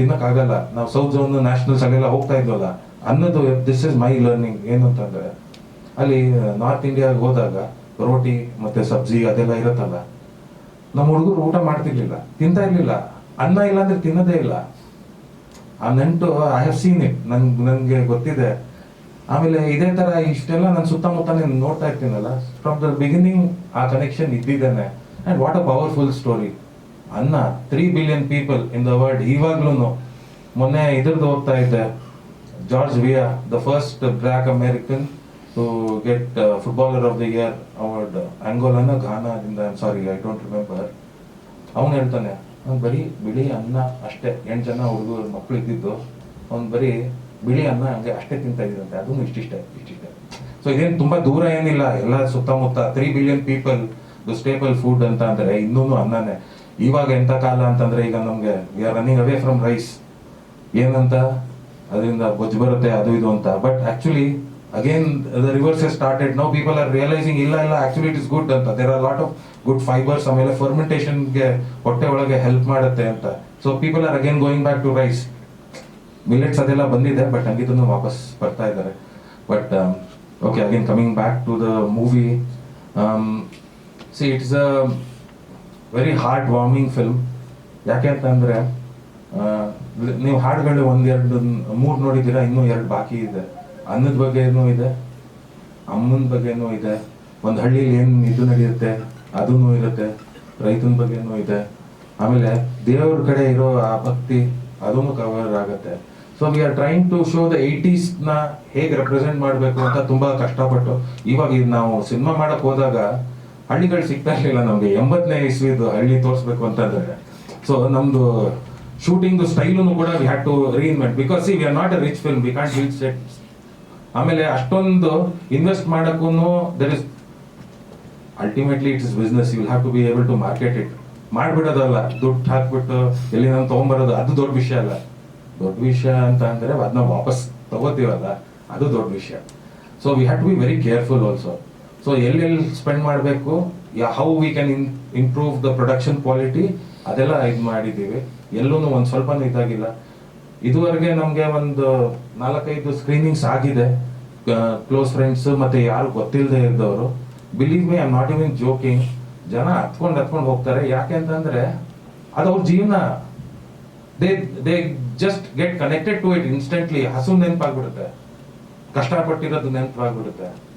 ತಿನ್ನಕ್ಕಾಗಲ್ಲ. ನಾವು south zone nationals ಅಲ್ಲೆಲ್ಲ ಹೋಗ್ತಾ ಇದ್ವಲ್ಲ, ಅನ್ನೋದು ದಿಸ್ ಇಸ್ ಮೈ ಲರ್ನಿಂಗ್ ಏನು ಅಂತಂದ್ರೆ ಅಲ್ಲಿ ನಾರ್ತ್ ಇಂಡಿಯಾಗೆ ಹೋದಾಗ ರೋಟಿ ಮತ್ತೆ ಸಬ್ಜಿ ಅದೆಲ್ಲ ಇರುತ್ತಲ್ಲ, ನಮ್ಮ ಹುಡುಗರು ಊಟ ಮಾಡ್ತಿರ್ಲಿಲ್ಲ, ತಿಂತಾ ಇರ್ಲಿಲ್ಲ. ಅನ್ನ ಇಲ್ಲ ಅಂದ್ರೆ ತಿನ್ನೋದೇ ಇಲ್ಲ. ಆ ನೆಂಟು ಐ ಹ್ಯಾವ್ ಸೀನ್ ಇಟ್ ನನ್ ನನಗೆ ಗೊತ್ತಿದೆ. ಆಮೇಲೆ ಇದೇ ತರ ಇಷ್ಟೆಲ್ಲ ನನ್ನ ಸುತ್ತಮುತ್ತ ನೋಡ್ತಾ ಇರ್ತೀನಲ್ಲ ಫ್ರಮ್ ದ ಬಿಗಿನಿಂಗ್ ಆ connection ಇದ್ದಿದ್ದೇನೆ. And what a powerful story ಅನ್ನ three billion people in the world ಇವಾಗ್ಲೂ ಮೊನ್ನೆ ಇದ್ರದ್ದು ಹೋಗ್ತಾ ಇದ್ದೆ. George Weah the first black American to get footballer of the year award ಆಂಗೋಲನ ಘಾನಾದಿಂದ ಸಾರಿ ಐ ಡೋಂಟ್ ರಿಮೆಂಬರ್ ಅವನು ಹೇಳ್ತಾನೆ, ಅವ್ನು ಬರೀ ಬಿಳಿ ಅನ್ನ ಅಷ್ಟೇ, ಎಂಟು ಜನ ಹುಡುಗರು ಮಕ್ಕಳು ಇದ್ದಿದ್ದು, ಅವ್ನು ಬರೀ ಬಿಳಿ ಅನ್ನ ಹಂಗೆ ಅಷ್ಟೇ ತಿಂತಾ ಇದ್ದಂತೆ ಅದನ್ನು ಇಷ್ಟಿಷ್ಟ ಇಷ್ಟಿಷ್ಟ. ಸೊ ಇದೇನು ತುಂಬ ದೂರ ಏನಿಲ್ಲ, ಎಲ್ಲ ಸುತ್ತಮುತ್ತ three billion people staple food ಅಂತ ಅಂದರೆ ಇನ್ನೂ ಅನ್ನನೇ. ಇವಾಗ ಎಂಥ ಕಾಲ ಅಂತಂದ್ರೆ ಈಗ ನಮ್ಗೆ we are running away from rice ಏನಂತ? ಅದರಿಂದ ಬೊಜ್ಜು ಬರುತ್ತೆ, ಅದು ಇದು ಅಂತ. But actually again the reverse started no people are realising ಇಲ್ಲ ಇಲ್ಲ ಆಕ್ಚುಲಿ ಇಟ್ ಇಸ್ ಗುಡ್ ಅಂತ. There are lot of good fibres ಆಮೇಲೆ ಫರ್ಮೆಂಟೇಷನ್ಗೆ ಹೊಟ್ಟೆ ಒಳಗೆ ಹೆಲ್ಪ್ ಮಾಡುತ್ತೆ ಅಂತ. So people are again going back to rice millets ಅದೆಲ್ಲ ಬಂದಿದೆ ಬಟ್ ಹಂಗಿದ್ದನ್ನು ವಾಪಸ್ ಬರ್ತಾ ಇದ್ದಾರೆ. But okay again coming back to the movie see it's a very heart warming film ಯಾಕೆ ಅಂತಂದ್ರೆ ನೀವು ಹಾಡುಗಳು ಒಂದೆರಡು ಮೂರು ನೋಡಿದ್ದೀರಾ, ಇನ್ನೂ ಎರಡು ಬಾಕಿ ಇದೆ. ಅನ್ನದ ಬಗ್ಗೆನೂ ಇದೆ, ಅಮ್ಮನ ಬಗ್ಗೆನೂ ಇದೆ, ಒಂದು ಹಳ್ಳಿಲಿ ಏನು ಇದು ನಡೆಯುತ್ತೆ ಅದೂ ಇರುತ್ತೆ, ರೈತನ ಬಗ್ಗೆನೂ ಇದೆ. ಆಮೇಲೆ ದೇವ್ರ ಕಡೆ ಇರೋ ಆ ಭಕ್ತಿ ಅದೂ ಕವರ್ ಆಗುತ್ತೆ. So we are trying to show the ನ ಹೇಗೆ ರೆಪ್ರೆಸೆಂಟ್ ಮಾಡಬೇಕು ಅಂತ ತುಂಬಾ ಕಷ್ಟಪಟ್ಟು ಇವಾಗ ನಾವು ಸಿನಿಮಾ ಮಾಡಕ್ ಹೋದಾಗ ಹಳ್ಳಿಗಳು ಸಿಗ್ತಾ ಇರಲಿಲ್ಲ ನಮಗೆ. ಎಂಬತ್ತನೇ ಇಸ್ವಿದು ಹಳ್ಳಿ ತೋರಿಸ್ಬೇಕು ಅಂತಂದ್ರೆ. ಸೊ ನಮ್ದು ಶೂಟಿಂಗ್ ಸ್ಟೈಲು ಕೂಡ we had to reinvent because we are not a rich film we can't build sets ಆಮೇಲೆ ಅಷ್ಟೊಂದು ಇನ್ವೆಸ್ಟ್ ಮಾಡೋಕ್ಕೂ there is ultimately it's business you have to be able to market it ಮಾಡ್ಬಿಡೋದಲ್ಲ. ದುಡ್ಡು ಹಾಕ್ಬಿಟ್ಟು ಎಲ್ಲಿ ನಾನು ತಗೊಂಬರೋದು, ಅದು ದೊಡ್ಡ ವಿಷಯ ಅಲ್ಲ. ದೊಡ್ಡ ವಿಷಯ ಅಂತ ಅಂದರೆ ಅದನ್ನ ವಾಪಸ್ ತಗೋತೀವಲ್ಲ, ಅದು ದೊಡ್ಡ ವಿಷಯ. So we have to be very careful also so ಎಲ್ಲೆಲ್ಲಿ ಸ್ಪೆಂಡ್ ಮಾಡಬೇಕು? How we can improve the production quality ಅದೆಲ್ಲ ಇದು ಮಾಡಿದ್ದೀವಿ. ಎಲ್ಲೂ ಒಂದು ಸ್ವಲ್ಪ ಇದಾಗಿಲ್ಲ. ಇದುವರೆಗೆ ನಮಗೆ ಒಂದು ನಾಲ್ಕೈದು ಸ್ಕ್ರೀನಿಂಗ್ಸ್ ಆಗಿದೆ. ಕ್ಲೋಸ್ ಫ್ರೆಂಡ್ಸ್ ಮತ್ತೆ ಯಾರು ಗೊತ್ತಿಲ್ಲದೆ ಇದ್ದವರು. Believe me I not even joking ಜನ ಹತ್ಕೊಂಡು ಹತ್ಕೊಂಡು ಹೋಗ್ತಾರೆ. ಯಾಕೆ ಅಂತಂದ್ರೆ, ಅದು ಅವ್ರ ಜೀವನ they they just get connected to it instantly ಹಸು ನೆನಪಾಗ್ಬಿಡುತ್ತೆ. ಕಷ್ಟಪಟ್ಟಿರೋದು ನೆನಪಾಗ್ಬಿಡುತ್ತೆ.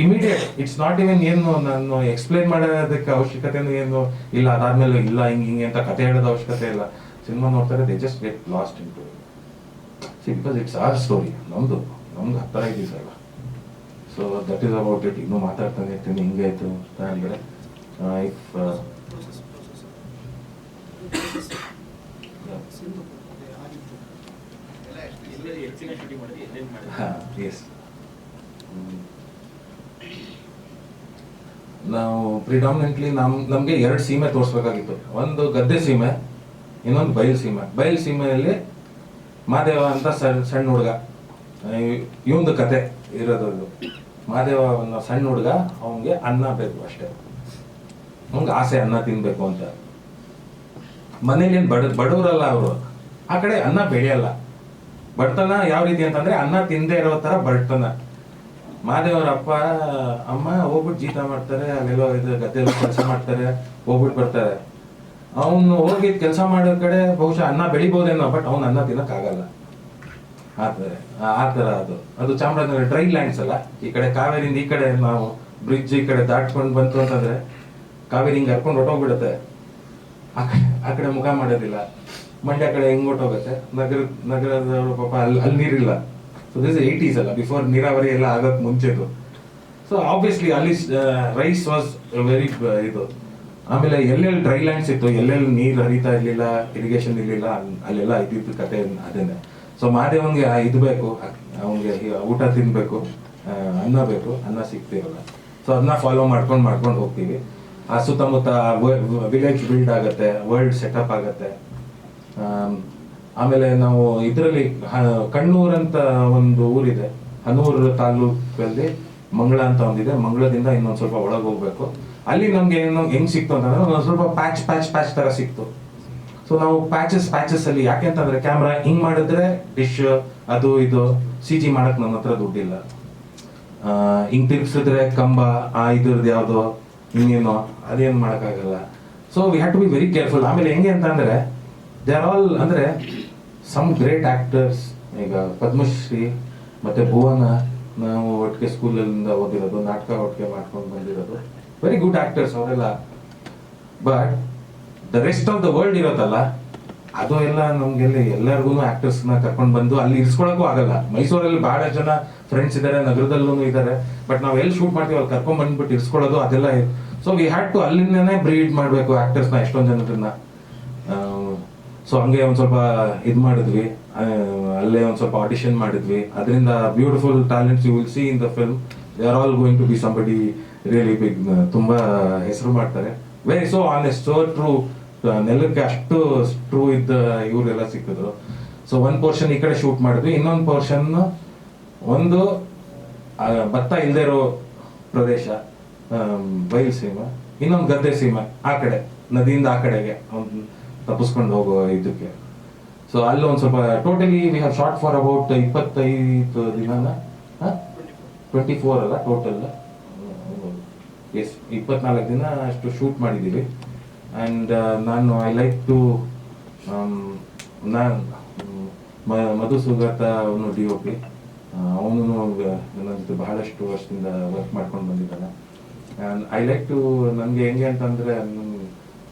ಇಮಿಡಿಯೇಟ್ ಇಟ್ಸ್ ನಾಟ್ ಇವನ್ ಏನು ನಾನು ಎಕ್ಸ್ಪ್ಲೈನ್ ಮಾಡೋದಕ್ಕೆ ಅವಶ್ಯಕತೆನೂ ಏನು ಇಲ್ಲ. ಅದಾದ್ಮೇಲೆ ಇಲ್ಲ ಹಿಂಗೆ ಹಿಂಗೆ ಅಂತ ಕತೆ ಹೇಳೋದು ಅವಶ್ಯಕತೆ ಇಲ್ಲ. ಸಿನಿಮಾ ನೋಡ್ತಾರೆ they just get lost in to because it's our story ನಮ್ದು ನಮ್ದು ಹತ್ತರ ಅಲ್ಲ so that is about it ಇನ್ನೂ ಮಾತಾಡ್ತಾನೆ ಇರ್ತೀನಿ ಹಿಂಗೆ ಆಯ್ತು ಅಂತ ಅಂದ್ರೆ ಇಫ್ ಎಸ್ ನಾವು ಪ್ರಿಡಾಮಿನೆಂಟ್ಲಿ ನಮ್, ನಮಗೆ ಎರಡು ಸೀಮೆ ತೋರಿಸ್ಬೇಕಾಗಿತ್ತು. ಒಂದು ಗದ್ದೆ ಸೀಮೆ, ಇನ್ನೊಂದು ಬಯಲು ಸೀಮೆ. ಬಯಲು ಸೀಮೆಯಲ್ಲಿ ಮಾದೇವ ಅಂತ ಸಣ್ಣ ಸಣ್ಣ ಹುಡುಗ. ಇವಂದು ಕತೆ ಇರೋದು ಮಾದೇವ ಅನ್ನೋ ಸಣ್ಣ ಹುಡುಗ ಅವನಿಗೆ ಅನ್ನ ಬೇಕು ಅಷ್ಟೇ. ಅವ್ನಿಗೆ ಆಸೆ ಅನ್ನ ತಿನ್ಬೇಕು ಅಂತ. ಮನೇಲಿ ಏನು ಬಡ, ಬಡವರಲ್ಲ ಅವರು. ಆ ಕಡೆ ಅನ್ನ ಬೆಳೆಯಲ್ಲ. ಬಡತನ ಯಾವ ರೀತಿ ಅಂತಂದ್ರೆ ಅನ್ನ ತಿಂದೇ ಇರೋ ತರ ಬಡತನ. ಮಾದೇವರ ಅಪ್ಪ ಅಮ್ಮ ಹೋಗ್ಬಿಟ್ಟು ಜೀತ ಮಾಡ್ತಾರೆ ಅಲ್ಲೆಲ್ಲೋ ಇದು ಗದ್ದೆ ಕೆಲಸ ಮಾಡ್ತಾರೆ, ಹೋಗ್ಬಿಟ್ಟು ಬರ್ತಾರೆ. ಅವನು ಹೋಗಿ ಕೆಲಸ ಮಾಡೋ ಕಡೆ ಬಹುಶಃ ಅನ್ನ ಬೆಳಿಬೋದೇನೋ, ಬಟ್ ಅವ್ನು ಅನ್ನ ತಿನ್ನಕ್ ಆಗಲ್ಲ ಆತರ ಆ ತರ ಅದು. ಅದು ಚಾಮರಾಜನಗರ ಡ್ರೈ ಲ್ಯಾಂಡ್ಸ್ ಅಲ್ಲ? ಈ ಕಡೆ ಕಾವೇರಿಂದ ಈ ಕಡೆ ನಾವು ಬ್ರಿಡ್ಜ್ ಈ ಕಡೆ ದಾಟ್ಕೊಂಡು ಬಂತು ಅಂತಂದ್ರೆ ಕಾವೇರಿ ಹಿಂಗೆ ಹರ್ಕೊಂಡು ಹೊಟ್ಟೋಗ್ಬಿಡುತ್ತೆ ಆ ಕಡೆ ಮುಖ ಮಾಡೋದಿಲ್ಲ. ಮಂಡ್ಯ ಕಡೆ ಹೆಂಗ್ ಹೊಟ್ಟೋಗುತ್ತೆ ನಗರ ನಗರದವರು ಪಾಪ ಅಲ್ಲಿ ಅಲ್ಲಿ ನೀರಿಲ್ಲ. ಸೊ ದಿಸ್ ಏಯ್ಟೀಸ್ ಅಲ್ಲ ಬಿಫೋರ್ ನೀರಾವರಿ ಎಲ್ಲ ಆಗಕ್ ಮುಂಚೆದು. ಸೊ ಆಬ್ವಿಯಸ್ಲಿ ಅಲ್ಲಿ ರೈಸ್ ವಾಸ್ ವೆರಿ ಇದು. ಆಮೇಲೆ ಎಲ್ಲೆಲ್ಲಿ ಡ್ರೈ ಲ್ಯಾಂಡ್ಸ್ ಇತ್ತು ಎಲ್ಲೆಲ್ಲಿ ನೀರು ಹರಿತಾ ಇರಲಿಲ್ಲ ಇರಿಗೇಷನ್ ಇರಲಿಲ್ಲ ಅಲ್- ಅಲ್ಲೆಲ್ಲ ಇದ್ದಿದ್ದು ಕತೆ ಅದೇನೆ. ಸೊ ಮಾದೇವಂಗೆ ಇದು ಬೇಕು ಅವನಿಗೆ ಊಟ ತಿನ್ಬೇಕು ಆ, ಅನ್ನ ಬೇಕು ಅನ್ನ ಸಿಗ್ತಿರಲ್ಲ ಸೊ ಅದನ್ನ ಫಾಲೋ ಮಾಡ್ಕೊಂಡು ಮಾಡ್ಕೊಂಡು ಹೋಗ್ತೀವಿ. ಆ ಸುತ್ತಮುತ್ತ ವಿಲೇಜ್ ಬಿಲ್ಡ್ ಆಗುತ್ತೆ ವರ್ಲ್ಡ್ ಸೆಟಪ್ ಆಗುತ್ತೆ. ಆಮೇಲೆ ನಾವು ಇದರಲ್ಲಿ ಕಣ್ಣೂರ್ ಅಂತ ಒಂದು ಊರಿದೆ. ಹನೂರು ತಾಲೂಕಲ್ಲಿ ಮಂಗಳ ಅಂತ ಒಂದಿದೆ. ಮಂಗಳದಿಂದ ಇನ್ನೊಂದು ಸ್ವಲ್ಪ ಒಳಗೆ ಹೋಗ್ಬೇಕು. ಅಲ್ಲಿ ನಮ್ಗೆ ಏನು ಹೆಂಗ್ ಸಿಕ್ತು ಅಂತಂದ್ರೆ, ಒಂದ್ ಸ್ವಲ್ಪ ಪ್ಯಾಚ್ ಪ್ಯಾಚ್ ಪ್ಯಾಚ್ ತರ ಸಿಕ್ತು. ಸೊ ನಾವು ಪ್ಯಾಚಸ್ ಪ್ಯಾಚಸ್ ಅಲ್ಲಿ ಯಾಕೆ ಅಂತಂದ್ರೆ, ಕ್ಯಾಮ್ರಾ ಹಿಂಗ್ ಮಾಡಿದ್ರೆ ಡಿಶ್, ಅದು, ಇದು, ಸಿ ಜಿ ಮಾಡಕ್ ನನ್ನ ಹತ್ರ ದುಡ್ಡಿಲ್ಲ. ಹಿಂಗ್ ತಿರ್ಗಿಸಿದ್ರೆ ಕಂಬ, ಆ ಇದ್ರದ್ದು ಯಾವ್ದು, ಇನ್ನೇನೋ, ಅದೇನ್ ಮಾಡಕ್ಕಾಗಲ್ಲ. So we have to be very careful ಆಮೇಲೆ ಹೆಂಗೆ ಅಂತಂದ್ರೆ ದೇ ಆರ್ ಆಲ್ ಅಂದ್ರೆ ಸಮ್ ಗ್ರೇಟ್ ಆಕ್ಟರ್ಸ್ ಈಗ ಪದ್ಮಶ್ರೀ ಮತ್ತೆ ಭುವನ, ನಾವು ಒಟ್ಟಿಗೆ ಸ್ಕೂಲಿಂದ ಓದಿರೋದು, ನಾಟಕ ಒಟ್ಟಿಗೆ ಮಾಡ್ಕೊಂಡು ಬಂದಿರೋದು. ವೆರಿ ಗುಡ್ ಆಕ್ಟರ್ಸ್ ಅವರೆಲ್ಲ. But the rest of the world ಇರೋದಲ್ಲ ಅದು ಎಲ್ಲ ನಮ್ಗೆ ಎಲ್ಲರಿಗೂ ಆಕ್ಟರ್ಸ್ನ ಕರ್ಕೊಂಡು ಬಂದು ಅಲ್ಲಿ ಇರಿಸ್ಕೊಳಕ್ಕೂ ಆಗಲ್ಲ. ಮೈಸೂರಲ್ಲಿ ಬಹಳ ಜನ ಫ್ರೆಂಡ್ಸ್ ಇದ್ದಾರೆ ನಗರದಲ್ಲೂ ಇದ್ದಾರೆ ಬಟ್ ನಾವು ಎಲ್ಲಿ ಶೂಟ್ ಮಾಡ್ತೀವಿ, ಅಲ್ಲಿ ಕರ್ಕೊಂಡ್ ಬಂದ್ಬಿಟ್ಟು ಇರ್ಸ್ಕೊಳ್ಳೋದು ಅದೆಲ್ಲ ಸೊ ವಿ ಹ್ಯಾಡ್ ಟು ಅಲ್ಲಿಂದನೇ ಬ್ರೀಡ್ ಮಾಡಬೇಕು ಆಕ್ಟರ್ಸ್ನ, ಎಷ್ಟೊಂದ್ ಜನರನ್ನ. ಸೊ ಹಂಗೆ ಒಂದ್ ಸ್ವಲ್ಪ ಇದ್ ಮಾಡಿದ್ವಿ. ಅಲ್ಲೇ ಒಂದ್ ಸ್ವಲ್ಪ ಆಡಿಷನ್ ಮಾಡಿದ್ವಿ. ಅದರಿಂದ beautiful talents you will see in the film they are all going to be somebody really big ತುಂಬಾ ಹೆಸರು ಮಾಡ್ತಾರೆ. Very so honest so true ನೆಲಕ್ಕೆ ಅಷ್ಟು ಟ್ರೂ ಇದ್ದ ಇವರೆಲ್ಲ ಸಿಕ್ಕಿದ್ರು. ಸೊ ಒಂದ್ ಪೋರ್ಷನ್ ಈ ಕಡೆ ಶೂಟ್ ಮಾಡಿದ್ವಿ. ಇನ್ನೊಂದು ಪೋರ್ಷನ್ ಒಂದು ಭತ್ತ ಇಲ್ಲದೆ ಇರೋ ಪ್ರದೇಶ ಬಯಲು ಸೀಮೆ. ಇನ್ನೊಂದು ಗದ್ದೆ ಸೀಮೆ, ಆ ಕಡೆ, ನದಿಯಿಂದ ಆ ಕಡೆಗೆ. ತಪ್ಪಿಸ್ಕೊಂಡು ಹೋಗೋ ಇದಕ್ಕೆ. ಸೊ ಅಲ್ಲಿ ಒಂದು ಸ್ವಲ್ಪ totally we have shot for about ಇಪ್ಪತ್ತೈದು ದಿನನ ಟ್ವೆಂಟಿ ಫೋರ್ ಅಲ್ಲ ಟೋಟಲ್ ಎಸ್ ಇಪ್ಪತ್ನಾಲ್ಕು ದಿನ ಅಷ್ಟು ಶೂಟ್ ಮಾಡಿದ್ದೀವಿ. ಆ್ಯಂಡ್ ನಾನು ಐ ಲೈಕ್ ಟು ನಾನು ಮಧು ಸುಗತ ಅವನು ಡಿ ಒ ಪಿ ಅವನು ನನ್ನ ಜೊತೆ ಬಹಳಷ್ಟು ವರ್ಷದಿಂದ ವರ್ಕ್ ಮಾಡ್ಕೊಂಡು ಬಂದಿದ್ದಾನೆ. ಐ ಲೈಕ್ ಟು ನನಗೆ ಹೆಂಗೆ ಅಂತಂದರೆ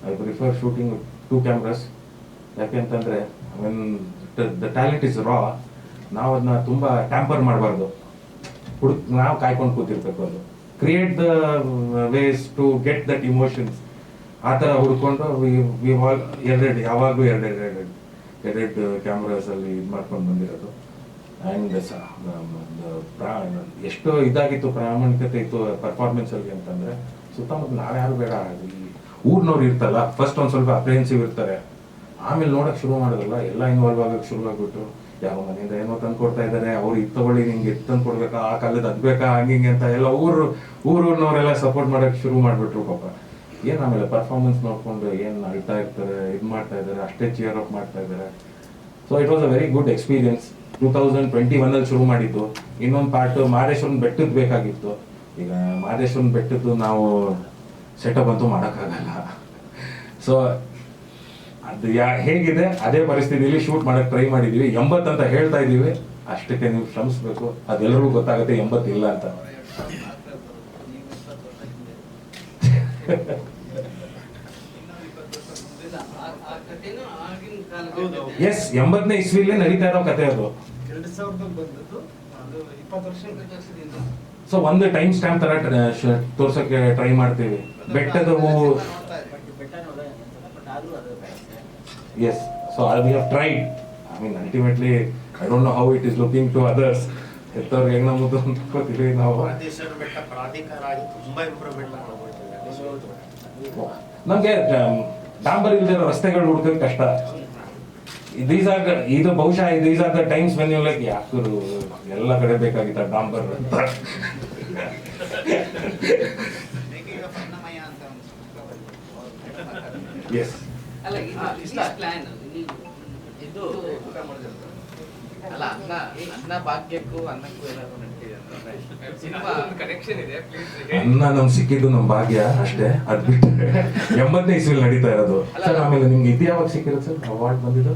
I prefer shooting two cameras ಯಾಕೆ ಅಂತಂದರೆ when the talent is raw ನಾವು ಅದನ್ನ ತುಂಬ ಟ್ಯಾಂಪರ್ ಮಾಡಬಾರ್ದು. ಹುಡುಕ್ ನಾವು ಕಾಯ್ಕೊಂಡು ಕೂತಿರ್ಬೇಕು ಅದು. Create the ways to get that emotions ಆ ಥರ ಹುಡ್ಕೊಂಡು ಎರಡೆರಡು, ಯಾವಾಗಲೂ ಎರಡೆರಡು ಎರಡೆರಡು ಎರಡೆರಡು ಕ್ಯಾಮ್ರಾಸ್ ಅಲ್ಲಿ ಇದು ಮಾಡ್ಕೊಂಡು ಬಂದಿರೋದು. ಆ್ಯಂಡ್ ಎಷ್ಟು ಇದಾಗಿತ್ತು ಪ್ರಾಮಾಣಿಕತೆ ಇತ್ತು ಪರ್ಫಾರ್ಮೆನ್ಸಲ್ಲಿ ಅಂತಂದ್ರೆ, ಸುತ್ತಮುತ್ತ ನಾವ್ಯಾರು ಬೇಡ ಊರ್ನವ್ರು ಇರ್ತಲ್ಲ ಫಸ್ಟ್ ಒಂದು ಸ್ವಲ್ಪ ಅಪ್ರಿಹೆನ್ಸಿವ್ ಇರ್ತಾರೆ. ಆಮೇಲೆ ನೋಡಕ್ ಶುರು ಮಾಡೋದಲ್ಲ, ಎಲ್ಲ ಇನ್ವಾಲ್ವ್ ಆಗೋಕೆ ಶುರು ಆಗ್ಬಿಟ್ಟು ಯಾವ ಮನೆಯಿಂದ ಏನೋ ತಂದು ಕೊಡ್ತಾ ಇದ್ದಾರೆ ಅವ್ರು ಇದು ತಗೊಳ್ಳಿ ನಿಂಗೆ ಇದು ತಂದು ಕೊಡ್ಬೇಕಾ, ಆ ಕಾಲದ ಅದ್ಬೇಕಾ ಹಂಗಿಂಗೆ ಅಂತ ಎಲ್ಲ ಊರು, ಊರೂರ್ನವರೆಲ್ಲ ಸಪೋರ್ಟ್ ಮಾಡೋಕೆ ಶುರು ಮಾಡಿಬಿಟ್ರು ಪಾಪ. ಏನ್ ಆಮೇಲೆ ಪರ್ಫಾರ್ಮೆನ್ಸ್ ನೋಡ್ಕೊಂಡು ಏನು ಅಳ್ತಾ ಇರ್ತಾರೆ, ಇದು ಮಾಡ್ತಾ ಇದಾರೆ, ಅಷ್ಟೇ ಚಿಯರ್ ಅಪ್ ಮಾಡ್ತಾ ಇದಾರೆ. So it was a very good experience two thousand twenty one ಅಲ್ಲಿ ಶುರು ಮಾಡಿದ್ದು. ಇನ್ನೊಂದು ಪಾರ್ಟ್ ಮಹದೇಶ್ವರನ ಬೆಟ್ಟದ್ದು ಬೇಕಾಗಿತ್ತು. ಈಗ ಮಹದೇಶ್ವರನ ಬೆಟ್ಟದ್ದು ನಾವು ಸೆಟಪ್ ಅಂತೂ ಮಾಡೋಕ್ಕಾಗಲ್ಲ. ಸೊ ಅದು ಯಾ ಹೇಗಿದೆ? ಅದೇ ಪರಿಸ್ಥಿತಿಯಲ್ಲಿ ಶೂಟ್ ಮಾಡೋಕ್ಕೆ ಟ್ರೈ ಮಾಡಿದ್ದೀವಿ ಎಂಬತ್ತು ಅಂತ ಹೇಳ್ತಾ ಇದ್ದೀವಿ. ಅಷ್ಟಕ್ಕೆ ನೀವು ಶ್ರಮಿಸ್ಬೇಕು. ಅದೆಲ್ಲರಿಗೂ ಗೊತ್ತಾಗುತ್ತೆ ಎಂಬತ್ತಿಲ್ಲ ಅಂತ. ಎಸ್ ಎಂಬತ್ತನೇ ಇಸ್ವಿಲೇ ನಡೀತಾ ಇರೋ ಕತೆ ಅದು. ಸೊ ಒಂದು ಟೈಮ್ ಸ್ಟ್ಯಾಂಪ್ ತರ ತೋರ್ಸಕ್ಕೆ ಟ್ರೈ ಮಾಡ್ತೀವಿ. ಬೆಟ್ಟದ ಹೂವು yes so we have tried I mean ultimately I don't know how it is looking to others ಹೆತ್ತವ್ರಿಗೆ ಹೆಂಗ್ ನಮ್ಮದು ಅನ್ಕೋತೀವಿ ನಾವು. ಮಹದೇಶ್ವರ ಬೆಟ್ಟ ಪ್ರಾಧಿಕಾರ ಆಗಿ ತುಂಬಾ ಇಂಪ್ರೂವ್ಮೆಂಟ್ ನಮ್ಗೆ ಡಾಂಬರ್ ಇಲ್ದಿರೋ ಇರೋ ರಸ್ತೆಗಳು ಹುಡುಕೋದು ಕಷ್ಟ. ದೀಸ್ ಆರ್ ಇದು ಬಹುಶಃ these are the times when you like ಯಾಕರು ಎಲ್ಲ ಕಡೆ ಬೇಕಾಗಿತ್ತ ಡಾಂಬರ್. ಅಂತ ಎಸ್ ಇದು ಅಲ್ಲ ಅನ್ನ ಭಾಗ್ಯಕ್ಕೂ ಅನ್ನಕ್ಕೂ ಏನಾದ್ರು ನಮ್ಗೆ ಸಿಕ್ಕಿದ್ದು ನಮ್ ಭಾಗ್ಯ ಅಷ್ಟೇ ಅದ್ ಬಿಟ್ಟರೆ ಎಂಬತ್ತನೇ ಇಸ್ವಿಲ್ ನಡೀತಾ ಇರೋದು. ಸರ್ ಆಮೇಲೆ ನಿಮ್ಗೆ ಇದು ಯಾವಾಗ ಸಿಕ್ಕಿರೋದು ಸರ್? ಅವಾರ್ಡ್ ಬಂದಿದ್ದು?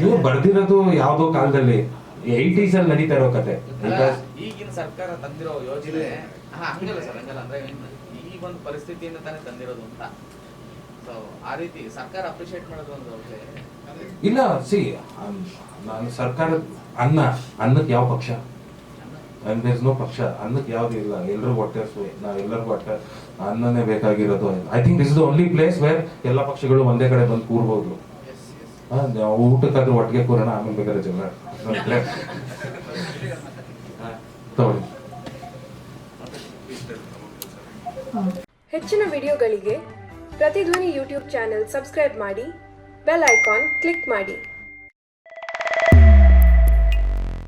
ಇವ್ರು ಬರ್ದಿರೋದು ಯಾವ್ದೋ ಕಾಲದಲ್ಲಿ ಏಯ್ಟೀಸ್ ಅಲ್ಲಿ ನಡೀತಾ ಇರೋ ಕತೆ. ಈಗಿನ ಸರ್ಕಾರ ತಂದಿರೋ ಯೋಜನೆ ಹಂಗಲ್ಲ ಸರ್ ಹಂಗಲ್ಲ. ಅಂದ್ರೆ ಈ ಒಂದು ಪರಿಸ್ಥಿತಿಯಿಂದ ತಾನೇ ತಂದಿರೋದು ಅಂತ. ಸೊ ಆ ರೀತಿ ಸರ್ಕಾರ ಅಪ್ರಿಶಿಯೇಟ್ ಮಾಡೋದು ಒಂದು ಇಲ್ಲ ಸಿ ನಾನು ಸರ್ಕಾರ ಅನ್ನ ಅನ್ನಕ್ಕೆ ಯಾವ ಪಕ್ಷ? ನೋ ಪಕ್ಷ ಅನ್ನಕ್ಕೆ ಯಾವ್ದು ಇಲ್ಲ. ಎಲ್ರಿಗೂ ಹೊಟ್ಟೆ ಸು ನಾವ್ ಎಲ್ಲರಿಗೂ ಹೊಟ್ಟೆ ಅನ್ನನೇ ಬೇಕಾಗಿರೋದು. I think this is the only place where ಎಲ್ಲ ಪಕ್ಷಗಳು ಒಂದೇ ಕಡೆ ಬಂದು ಕೂರ್ಬೋದು. ನಾವು ಊಟಕ್ಕಾದ್ರೂ ಒಟ್ಟಿಗೆ ಕೂರೋಣ, ಆಮೇಲೆ ಬೇಕಾದ್ರೆ ಜಗಳ ಹೆಚ್ಚಿನ ವಿಡಿಯೋಗಳಿಗೆ ಪ್ರತಿಧ್ವನಿ ಯೂಟ್ಯೂಬ್ ಚಾನೆಲ್ ಸಬ್ಸ್ಕ್ರೈಬ್ ಮಾಡಿ, ಬೆಲ್ ಐಕಾನ್ ಕ್ಲಿಕ್ ಮಾಡಿ.